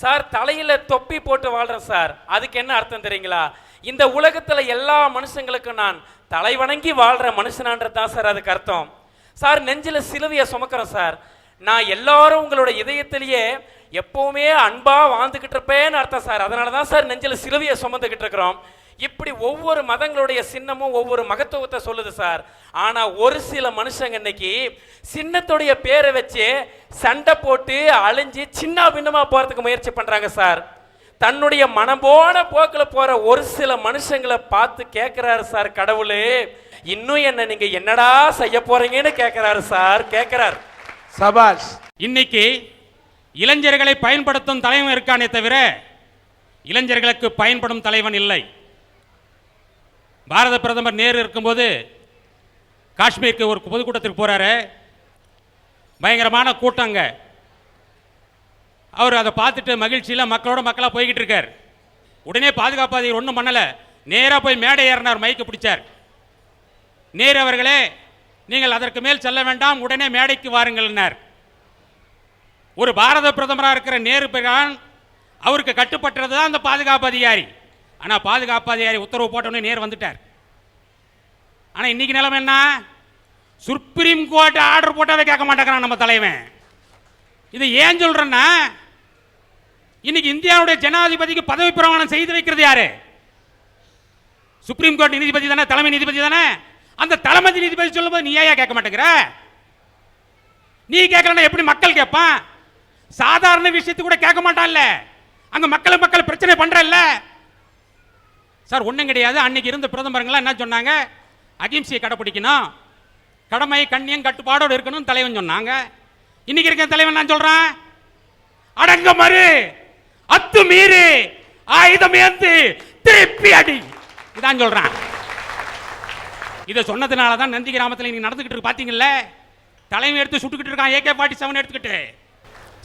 Sir தலையில் தொப்பி போட்டு வாழ்கிறேன் சார். அதுக்கு என்ன அர்த்தம் தெரியுங்களா? இந்த உலகத்தில் எல்லா மனுஷங்களுக்கும் நான் தலை வணங்கி வாழ்கிற மனுஷனான்றது தான் சார் அதுக்கு அர்த்தம். சார் நெஞ்சில் சிலுவையை சுமக்கிறேன் சார். நான் எல்லாரும் உங்களோட இதயத்திலேயே எப்போவுமே அன்பாக வாழ்ந்துக்கிட்டு இருப்பேன்னு அர்த்தம் சார். அதனால தான் சார் நெஞ்சில் சிலுவையை சுமந்துக்கிட்டு இருக்கிறோம். இப்படி ஒவ்வொரு மதங்களுடைய சின்னமும் ஒவ்வொரு மகத்துவத்தை சொல்லுது சார். ஆனால் ஒரு சில மனுஷங்க இன்னைக்கு சின்னத்துடைய பேரை வச்சு சண்டை போட்டு அழிஞ்சு சின்ன பின்னமா போறதுக்கு முயற்சி பண்றாங்க சார். தன்னுடைய மனம் போன போக்கில் போற ஒரு சில மனுஷங்களை பார்த்து கேட்கிறாரு சார் கடவுளே. இன்னும் என்ன நீங்க என்னடா செய்ய போறீங்கன்னு கேட்கிறாரு சார் கேட்கிறார் சபாஷ். இன்னைக்கு இளைஞர்களை பயன்படுத்தும் தலைவன் இருக்கானே தவிர இளைஞர்களுக்கு பயன்படும் தலைவன் இல்லை. பாரத பிரதமர் நேரு இருக்கும்போது காஷ்மீருக்கு ஒரு பொதுக்கூட்டத்துக்கு போறாரு. பயங்கரமான கூட்டங்க. அவர் அதை பார்த்துட்டு மகிழ்ச்சியில் மக்களோட மக்களாக போய்கிட்டு இருக்கார். உடனே பாதுகாப்பு அதிகாரி ஒன்றும் பண்ணலை. நேராக போய் மேடை ஏறினார் மைக்கு பிடிச்சார். நேரு அவர்களே நீங்கள் அதற்கு மேல் செல்ல வேண்டாம் உடனே மேடைக்கு வாருங்கள்னார். ஒரு பாரத பிரதமராக இருக்கிற நேரு பிரான் அவருக்கு கட்டுப்பட்டுறது தான் அந்த பாதுகாப்பு அதிகாரி. ஆனால் பாதுகாப்பு அதிகாரி உத்தரவு போட்டோன்னே நேர் வந்துட்டார். ஆனால் இன்னைக்கு நிலைமை என்ன? சுப்ரீம் கோர்ட் ஆர்டர் போட்டாவே கேட்க மாட்டேங்கிறான் நம்ம தலைவன். இது ஏன் சொல்கிறேன்னா இன்னைக்கு இந்தியாவுடைய ஜனாதிபதிக்கு பதவி பிரமாணம் செய்து வைக்கிறது யாரு? சுப்ரீம் கோர்ட் நீதிபதி தானே தலைமை நீதிபதி தானே? அந்த தலைமை நீதிபதி சொல்லும்போது நீ ஏன் கேட்க மாட்டேங்கிற? நீ கேட்கலன்னா எப்படி மக்கள் கேட்பான்? சாதாரண விஷயத்து கூட கேட்க மாட்டான்ல. அங்க மக்கள் மக்கள் பிரச்சனை பண்றல்ல. சார் ஒன்றும் கிடையாது. அன்னைக்கு இருந்த பிரதமருங்களாம் என்ன சொன்னாங்க? அகிம்சையை கடைப்பிடிக்கணும். கடமை கண்ணியம் கட்டுப்பாடோடு இருக்கணும் தலைவன் சொன்னாங்க. இன்னைக்கு இருக்க தலைவன் நான் சொல்றேன். அடங்க மறு. அத்து மீறி ஆயுதம் ஏந்து திருப்பி அடி. இதான் சொல்றான். இதை சொன்னதுனால தான் நந்தி கிராமத்தில் நீங்க நடந்துகிட்டு இருக்கு பாத்தீங்கல்ல? தலைமை எடுத்து சுட்டுக்கிட்டு இருக்கான் ஏகே ஃபார்ட்டி செவன் எடுத்துக்கிட்டு.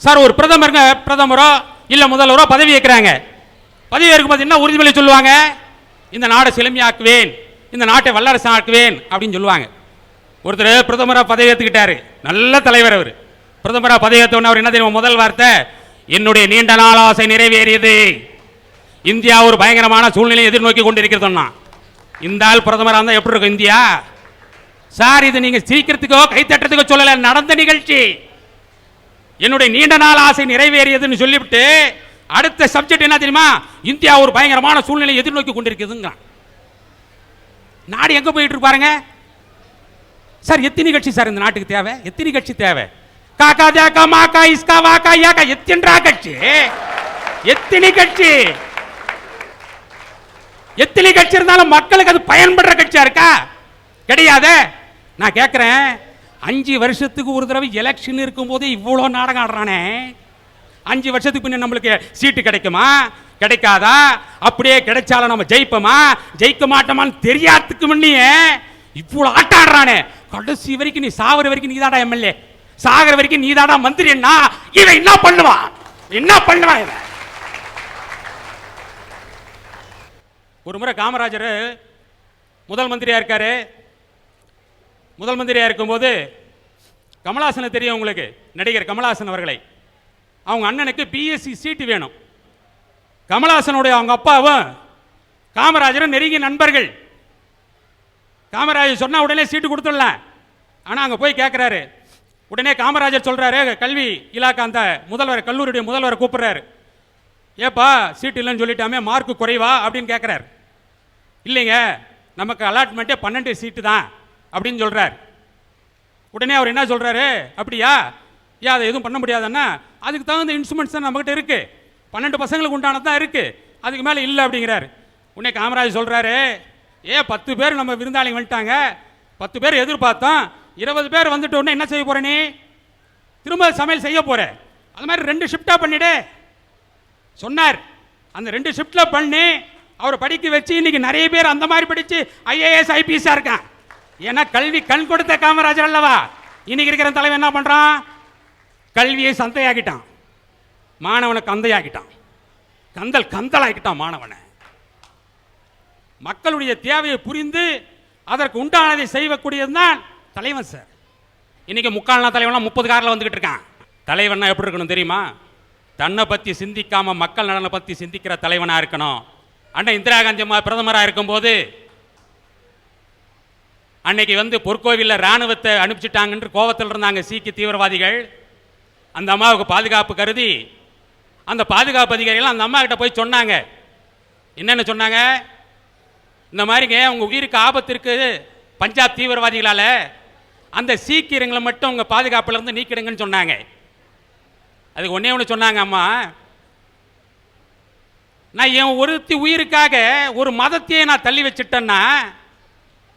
சார் ஒரு பிரதமருங்க பிரதமரோ இல்லை முதல்வரோ பதவி ஏற்கிறாங்க. பதவி ஏற்கும்போது என்ன உறுதிமொழி சொல்லுவாங்க? இந்த நாடை செழுமையாக்குவேன் இந்த நாட்டை வல்லரசு ஆக்குவேன் அப்படின்னு சொல்லுவாங்க. ஒருத்தர் பிரதமராக பதவி ஏற்றுக்கிட்டாரு நல்ல தலைவர் அவர். பிரதமராக பதவி ஏற்றவன அவர் என்ன தெரியுமா முதல் வார்த்தை? என்னுடைய நீண்ட நாள் ஆசை நிறைவேறியது. இந்தியா ஒரு பயங்கரமான சூழ்நிலையை எதிர்நோக்கி கொண்டிருக்கிறதுன்னா இந்த ஆள் பிரதமராக இருந்தால் எப்படி இருக்கும் இந்தியா? சார் இது நீங்கள் சீக்கிரத்துக்கோ கைத்தட்டத்துக்கோ சொல்லலை. நடந்த நிகழ்ச்சி. என்னுடைய நீண்ட நாள் ஆசை நிறைவேறியதுன்னு சொல்லிவிட்டு அடுத்த சப்ஜெக்ட் என்ன தெரியுமா? இந்தியா ஒரு பயங்கரமான சூழ்நிலையை எதிர்நோக்கி கொண்டிருக்குதுங்க நாடு எங்கே போயிட்டு இருப்பாருங்க சார் எத்தனை கட்சி சார் இந்த நாட்டுக்கு தேவை? எத்தனை கட்சி தேவை? காக்கா ஜாக்கா மாக்கா இஸ்கா வாக்கா யாக்கா எத்தன்றா கட்சி? எத்தனை கட்சி? எத்தனை கட்சி இருந்தாலும் மக்களுக்கு அது பயன்படுற கட்சியா இருக்கா? கிடையாதே. நான் கேட்குறேன் அஞ்சு வருஷத்துக்கு ஒரு தடவை எலெக்ஷன் இருக்கும்போதே இவ்வளோ நாடகம் ஆடுறானே. அஞ்சு வருஷத்துக்கு பின்ன நம்மளுக்கு சீட்டு கிடைக்குமா? கிடைக்காதா? அப்படியே கிடைச்சாலும் நம்ம ஜெயிப்போமா? ஜெயிக்க மாட்டோமான்னு தெரியாததுக்கு முன்னே இவ்வளோ ஆட்டம் ஆடுறானே கடைசி வரைக்கும் நீ சாகுற வரைக்கும் நீ தாடா எம்எல்ஏ. சாகிற வரைக்கும் நீ தாடா மந்திரின்னா இவன் என்ன பண்ணுவான்? என்ன பண்ணுவான் இவன்? ஒரு முறை காமராஜர் முதல் மந்திரியா இருக்காரு. முதல் மந்திரியா இருக்கும்போது கமலாசனை தெரியும் உங்களுக்கு நடிகர் கமலாசன் அவர்களை. அவங்க அண்ணனுக்கு பிஎஸ்சி சீட்டு வேணும். கமலாசனுடைய அவங்க அப்பாவும் காமராஜரும் நெருங்கிய நண்பர்கள். காமராஜர் சொன்னால் உடனே சீட்டு கொடுத்துடலாம் ஆனால் அங்கே போய் கேட்குறாரு உடனே காமராஜர் சொல்கிறாரு கல்வி இலாக்கா அந்த முதல்வர் கல்லூரியுடைய முதல்வரை கூப்பிட்றாரு. ஏப்பா சீட்டு இல்லைன்னு சொல்லிட்டாமே மார்க்கு குறைவா? அப்படின்னு கேட்குறாரு இல்லைங்க நமக்கு அலாட்மெண்ட்டே பன்னெண்டு சீட்டு தான் அப்படின்னு சொல்கிறார் உடனே அவர் என்ன சொல்கிறாரு அப்படியா? ஏன் அதை எதுவும் பண்ண முடியாதுன்னா அதுக்கு தகுந்த இன்ஸ்ட்ருமெண்ட்ஸ் தான் நம்மகிட்ட இருக்குது பன்னெண்டு பசங்களுக்கு உண்டானது தான் இருக்குது அதுக்கு மேலே இல்லை அப்படிங்கிறாரு. உடனே காமராஜ் சொல்கிறாரு ஏ பத்து பேர் நம்ம விருந்தாளிங்க வந்துட்டாங்க? பத்து பேர் எதிர்பார்த்தோம். இருபது பேர் வந்துட்ட என்ன செய்ய போற நீ? திரும்ப சமையல் செய்ய போற. அது மாதிரி ரெண்டு ஷிஃப்டாக பண்ணிடு. சொன்னார். அந்த ரெண்டு ஷிஃப்டில் பண்ணி அவரை படிக்க வச்சு இன்னைக்கு நிறைய பேர் அந்த மாதிரி படித்து ஐஏஎஸ் ஐபிஎஸ்ஸாக இருக்கான். ஏன்னா கல்வி கண் கொடுத்த காமராஜர் அல்லவா? இன்னைக்கு இருக்கிற தலைவன் என்ன பண்ணுறான் கல்வியை சந்தையாக்கிட்டான். மாணவனை கந்தையாக்கிட்டான். கந்தல் கந்தலாக்கிட்டான் மாணவனை. மக்களுடைய தேவையை புரிந்து அதற்கு உண்டானதை செய்யக்கூடியது தான் தலைவன் சார். இன்னைக்கு முக்கால் நாள் தலைவன்லாம் முப்பது காரில் வந்துகிட்டு இருக்கான். தலைவன்னா எப்படி இருக்கணும் தெரியுமா? தன்னை பற்றி சிந்திக்காம மக்கள் நலனை பற்றி சிந்திக்கிற தலைவனாக இருக்கணும். அண்ணன் இந்திரா காந்தி அம்மா பிரதமராக இருக்கும்போது அன்னைக்கு வந்து பொற்கோவிலில் ராணுவத்தை அனுப்பிச்சிட்டாங்கன்ற கோவத்தில் இருந்தாங்க சீக்கிய தீவிரவாதிகள். அந்த அம்மாவுக்கு பாதுகாப்பு கருதி அந்த பாதுகாப்பு அதிகாரிகள் அந்த அம்மா கிட்ட போய் சொன்னாங்க. என்னென்ன சொன்னாங்க? இந்த மாதிரிங்க உங்கள் உயிருக்கு ஆபத்து இருக்குது. பஞ்சாப் தீவிரவாதிகளால். அந்த சீக்கியங்களை மட்டும் உங்கள் பாதுகாப்புலேருந்து நீக்கிடுங்கன்னு சொன்னாங்க. அதுக்கு ஒன்றே ஒன்று சொன்னாங்க அம்மா. நான் என் ஒருத்தி உயிருக்காக ஒரு மதத்தையே நான் தள்ளி வச்சுட்டேன்னா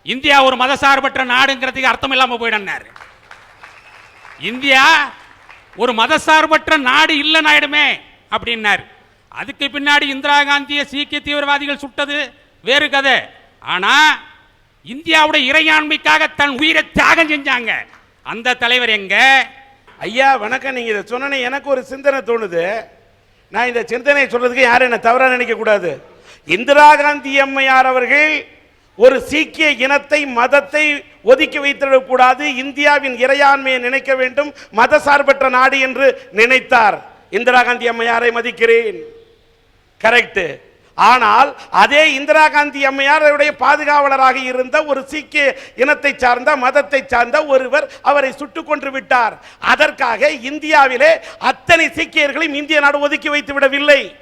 இந்தியா ஒரு மதசார்பற்ற நாடுங்கிறதுக்கு அர்த்தம் இல்லாமல் போயிடனாரு இந்தியா ஒரு மதசார்பற்ற நாடு இல்லைன்னு ஆயிடுமே அப்படின்னாரு. அதுக்கு பின்னாடி இந்திரா காந்தியை சீக்கிய தீவிரவாதிகள் சுட்டது. வேறு கதை. ஆனால் இந்தியாவுடைய இறையாண்மைக்காக தன் உயிரை தியாகம் செஞ்சாங்க. அந்த தலைவர் எங்க? ஐயா வணக்கம். நீங்க இதை சொன்னனே எனக்கு ஒரு சிந்தனை தோணுது. நான் இந்த சிந்தனையை சொல்றதுக்கு யாரும் என்ன தவறாக நினைக்க கூடாது. இந்திரா காந்தி அம்மையார் அவர்கள் ஒரு சீக்கிய இனத்தை மதத்தை ஒதுக்கி வைத்திடக்கூடாது. இந்தியாவின் இறையாண்மையை நினைக்க வேண்டும். மத சார்பற்ற நாடு என்று நினைத்தார். இந்திரா காந்தி அம்மையாரை மதிக்கிறேன். கரெக்ட் ஆனால் அதே இந்திரா காந்தி அம்மையாருடைய பாதுகாவலராக இருந்த ஒரு சீக்கிய இனத்தை சார்ந்த மதத்தை சார்ந்த ஒருவர் அவரை சுட்டுக் கொன்று விட்டார். அதற்காக இந்தியாவிலே அத்தனை சீக்கியர்களையும் இந்திய நாடு ஒதுக்கி வைத்து விடவில்லை.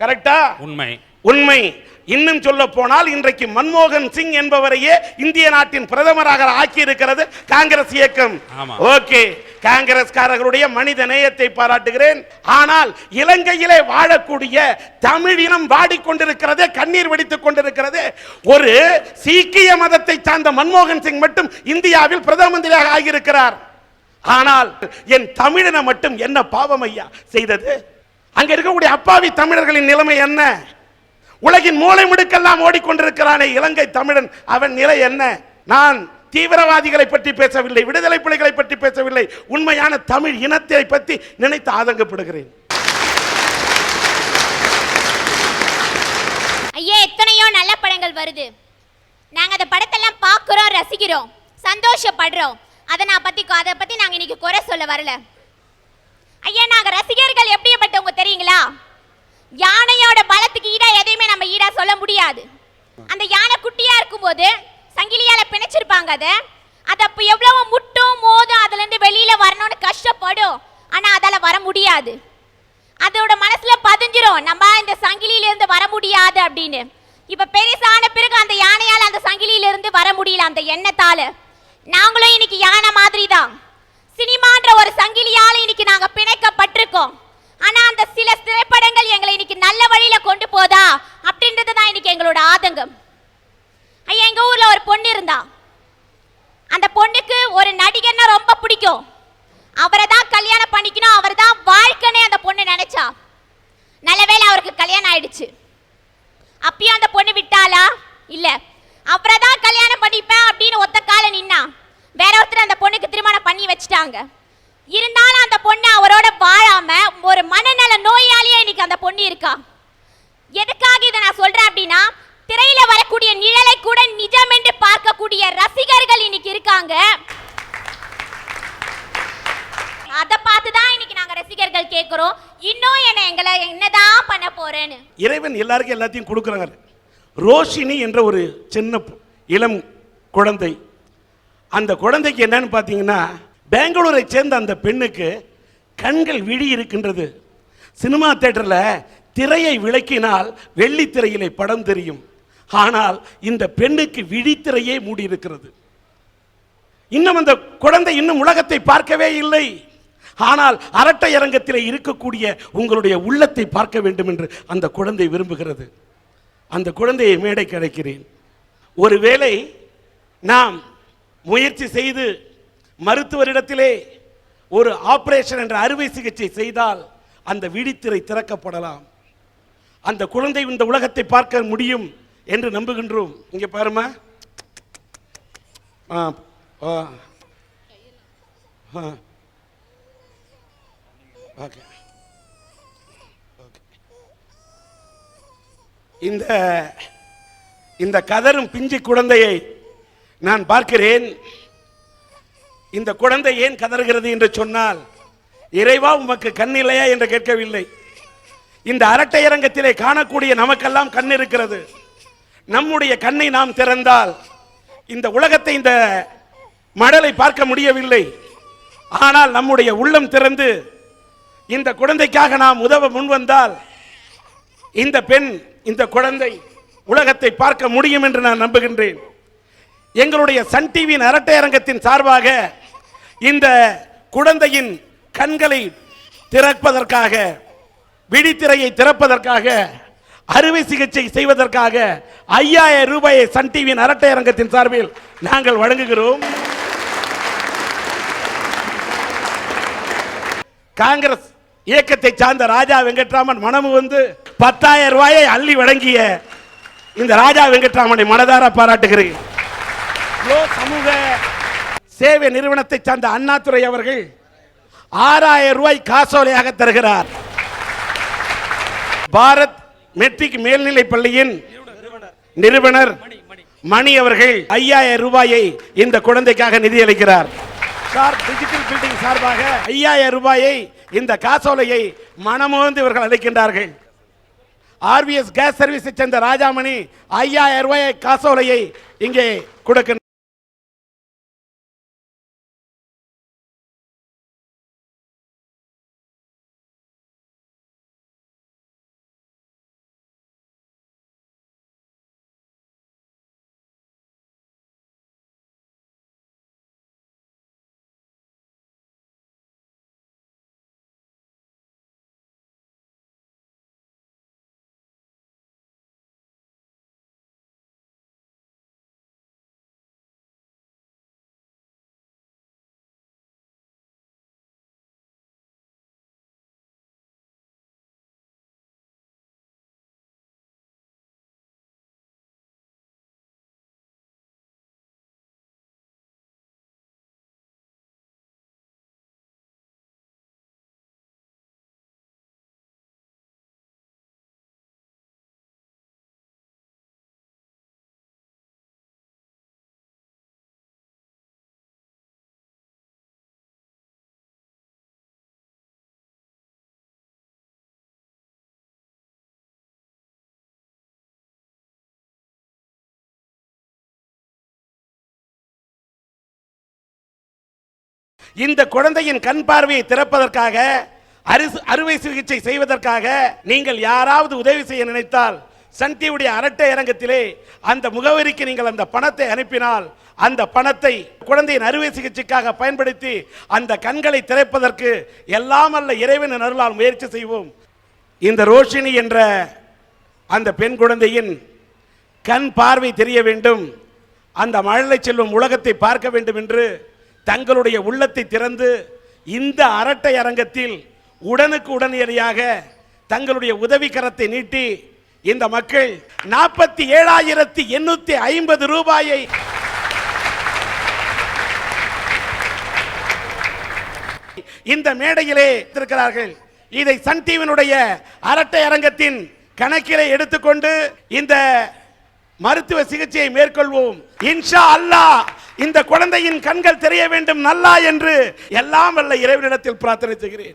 கரெக்டா? உண்மை. உண்மை. இன்னும் சொல்ல போனால் இன்றைக்கு மன்மோகன் சிங் என்பவரையே இந்திய நாட்டின் பிரதமராக ஆக்கி இருக்கிறது காங்கிரஸ் இயக்கம். ஓகே. காங்கிரஸ்காரர்களுடைய மனித நேயத்தை பாராட்டுகிறேன். ஆனால் இலங்கையிலே வாழக்கூடிய தமிழினம் வாடிக்கொண்டிருக்கிறதே கண்ணீர் வெடித்துக் கொண்டிருக்கிறது ஒரு சீக்கிய மதத்தை சார்ந்த மன்மோகன் சிங் மட்டும் இந்தியாவில் பிரதம மந்திரியாக ஆகியிருக்கிறார். ஆனால் என் தமிழினம் மட்டும் என்ன பாவம் ஐயா செய்தது? அங்க இருக்கக்கூடிய அப்பாவி தமிழர்களின் நிலைமை என்ன? உலகின் மூளை முடுக்கெல்லாம் ஓடிக்கொண்டிருக்கிறானே இலங்கை தமிழன் அவன் நிலை என்ன? நான் தீவிரவாதிகளை பற்றி பேசவில்லை விடுதலை புலிகளை பற்றி பேசவில்லை. உண்மையான தமிழ் இனத்தை பற்றி நினைத்து ஆதங்கப்படுகிறேன். ஐயா எத்தனையோ நல்ல படங்கள் வருது. நாங்க அந்த படத்தெல்லாம் பார்க்குறோம் ரசிக்கிறோம் சந்தோஷப்படுறோம். அதை நான் பத்தி அதை பத்தி நாங்க இன்னைக்கு குறை சொல்ல வரல. ஐயா நாங்க ரசிகர்கள் எப்படிப்பட்டவங்க தெரியுங்களா? யானையோட பலத்துக்கு ஈடா எதையுமே நம்ம ஈடா சொல்ல முடியாது. அந்த யானை குட்டியா இருக்கும்போது சங்கிலியால பிணைச்சிருப்பாங்க அதை. அது அப்போ எவ்வளவு முட்டும் மோதும் அதுலேருந்து வெளியில் வரணும்னு கஷ்டப்படும். ஆனால் அதால் வர முடியாது. அதோட மனசில் பதிஞ்சிரும். நம்ம இந்த சங்கிலியிலேருந்து வர முடியாது அப்படின்னு. இப்போ பெருசான பிறகு அந்த யானையால் அந்த சங்கிலியில இருந்து வர முடியல அந்த எண்ணத்தால். நாங்களும் இன்னைக்கு யானை மாதிரி தான் சினிமான்ற ஒரு சங்கிலியால் இன்னைக்கு நாங்கள் பிணைக்கப்பட்டிருக்கோம். ஆனால் அந்த சில திரைப்படங்கள் எங்களை இன்னைக்கு நல்ல வழியில் கொண்டு போதா அப்படின்றது தான் இன்னைக்கு எங்களோட ஆதங்கம். ஐயா எங்கள் ஊரில் ஒரு பொண்ணு இருந்தா. அந்த பொண்ணுக்கு ஒரு நடிகர்னா ரொம்ப பிடிக்கும். அவரை தான் கல்யாணம் பண்ணிக்கணும் அவர் தான் வாழ்க்கைனே அந்த பொண்ணு நினைச்சா. நல்ல வேளை அவருக்கு கல்யாணம் ஆயிடுச்சு. அப்பயும் அந்த பொண்ணு விட்டாளா? இல்லை. அவரை தான் கல்யாணம் பண்ணிப்பேன் அப்படின்னு ஒத்த கால நின்னா வேற ஒருத்தர் அந்த பொண்ணுக்கு திருமணம் பண்ணி வச்சுட்டாங்க. இருந்தாலும் அந்த பொண்ணு அவரோட வாழாம ஒரு மனநல நோயாளியே இன்னைக்கு அந்த பொண்ணு இருக்கா? எதுக்காக இதை நான் சொல்றேன் அப்படின்னா திரையில வரக்கூடிய நிழலை கூட நிஜம் என்று பார்க்கக்கூடிய ரசிகர்கள் இன்னைக்கு இருக்காங்க. அதை பார்த்து தான் இன்னைக்கு நாங்க ரசிகர்கள் கேட்கிறோம் இன்னும் என்ன எங்களை என்னதான் பண்ண போறேன்னு? இறைவன் எல்லாருக்கும் எல்லாத்தையும் கொடுக்குறாங்க. ரோஷினி என்ற ஒரு சின்ன இளம் குழந்தை. அந்த குழந்தைக்கு என்னன்னு பார்த்தீங்கன்னா பெங்களூரை சேர்ந்த அந்த பெண்ணுக்கு கண்கள் விழி இருக்கின்றது. சினிமா தேட்டரில் திரையை விளக்கினால் வெள்ளித்திரையிலே படம் தெரியும். ஆனால் இந்த பெண்ணுக்கு விழித்திரையே மூடியிருக்கிறது. இன்னும் அந்த குழந்தை இன்னும் உலகத்தை பார்க்கவே இல்லை. ஆனால் அரட்டை அரங்கத்தில் இருக்கக்கூடிய உங்களுடைய உள்ளத்தை பார்க்க வேண்டும் என்று அந்த குழந்தை விரும்புகிறது. அந்த குழந்தையை மேடை கிடைக்கிறேன் ஒருவேளை நாம் முயற்சி செய்து மருத்துவரிடத்திலே ஒரு ஆபரேஷன் என்ற அறுவை சிகிச்சை செய்தால் அந்த விழித்திரை திறக்கப்படலாம். அந்த குழந்தை இந்த உலகத்தை பார்க்க முடியும். என்று நம்புகின்றோம். இங்கே பாருமா. ஆ ஆ. ஆ. ஓகே. ஓகே. இந்த இந்த கதரும் பிஞ்சு குழந்தையை நான் பார்க்கிறேன். இந்த குழந்தை ஏன் கதறுகிறது என்று சொன்னால் இறைவா உமக்கு கண் இல்லையா என்று கேட்கவில்லை. இந்த அரட்டை அரங்கத்திலே காணக்கூடிய நமக்கெல்லாம் கண் இருக்கிறது. நம்முடைய கண்ணை நாம் திறந்தால் இந்த உலகத்தை இந்த மடலை பார்க்க முடியவில்லை. ஆனால் நம்முடைய உள்ளம் திறந்து இந்த குழந்தைக்காக நாம் உதவ முன்வந்தால் இந்த பெண் இந்த குழந்தை உலகத்தை பார்க்க முடியும் என்று நான் நம்புகின்றேன். எங்களுடைய சன் டிவியின் அரட்டை அரங்கத்தின் சார்பாக இந்த குழந்தையின் கண்களை திறப்பதற்காக விழித்திரையை திறப்பதற்காக அறுவை சிகிச்சை செய்வதற்காக ஐயாயிரம் ரூபாயை சன் டிவியின் அரட்டை அரங்கத்தின் சார்பில் நாங்கள் வழங்குகிறோம். காங்கிரஸ் இயக்கத்தை சார்ந்த ராஜா வெங்கட்ராமன் மனமு வந்து பத்தாயிரம் ரூபாயை அள்ளி வழங்கிய இந்த ராஜா வெங்கட்ராமனை மனதார பாராட்டுகிறேன். யோ சமூக சேவை நிறுவனத்தை சார்ந்த அண்ணாதுரை அவர்கள் ஆறாயிரம் ரூபாய் காசோலையாக தருகிறார். பாரத் மெட்ரிக் மேல்நிலை பள்ளியின் நிறுவனர். மணி அவர்கள் ஐயாயிரம் ரூபாயை இந்த குழந்தைக்காக நிதியளிக்கிறார். சார் டிஜிட்டல் பில்டிங் சார்பாக ஐயாயிரம் ரூபாயை இந்த காசோலையை மனமோந்து இவர்கள் அளிக்கின்றார்கள். ஆர்விஎஸ் கேஸ் சர்வீஸை சேர்ந்த ராஜாமணி ஐயாயிரம் ரூபாய் காசோலையை இங்கே கொடுக்கின்ற இந்த குழந்தையின் கண் பார்வையை திறப்பதற்காக அரிசு- அறுவை சிகிச்சை செய்வதற்காக நீங்கள் யாராவது உதவி செய்ய நினைத்தால் சன் டிவியுடைய அரட்டை அரங்கத்திலே அந்த முகவரிக்கு நீங்கள் அந்த பணத்தை அனுப்பினால் அந்த பணத்தை குழந்தையின் அறுவை சிகிச்சைக்காக பயன்படுத்தி அந்த கண்களை திறப்பதற்கு எல்லாம் அல்ல இறைவனின் அருளால் முயற்சி செய்வோம். இந்த ரோஷினி என்ற அந்த பெண் குழந்தையின் கண் பார்வை தெரிய வேண்டும். அந்த மழலை செல்வம் உலகத்தை பார்க்க வேண்டும் என்று தங்களுடைய உள்ளத்தை திறந்து இந்த அரட்டை அரங்கத்தில் உடனுக்கு உடனடியாக தங்களுடைய உதவி கரத்தை நீட்டி இந்த மக்கள் நாற்பத்தி ஏழாயிரத்தி எண்ணூத்தி ஐம்பது ரூபாயை இந்த மேடையிலே இருக்கிறார்கள் இதை சன் டிவியினுடைய அரட்டை அரங்கத்தின் கணக்கிலே எடுத்துக்கொண்டு இந்த மருத்துவ சிகிச்சையை மேற்கொள்வோம். இன்ஷா அல்லாஹ். இந்த குழந்தையின் கண்கள் தெரிய வேண்டும் நல்லா என்று எல்லாம் வல்ல இறைவனிடத்தில் பிரார்த்தனை செய்கிறேன்.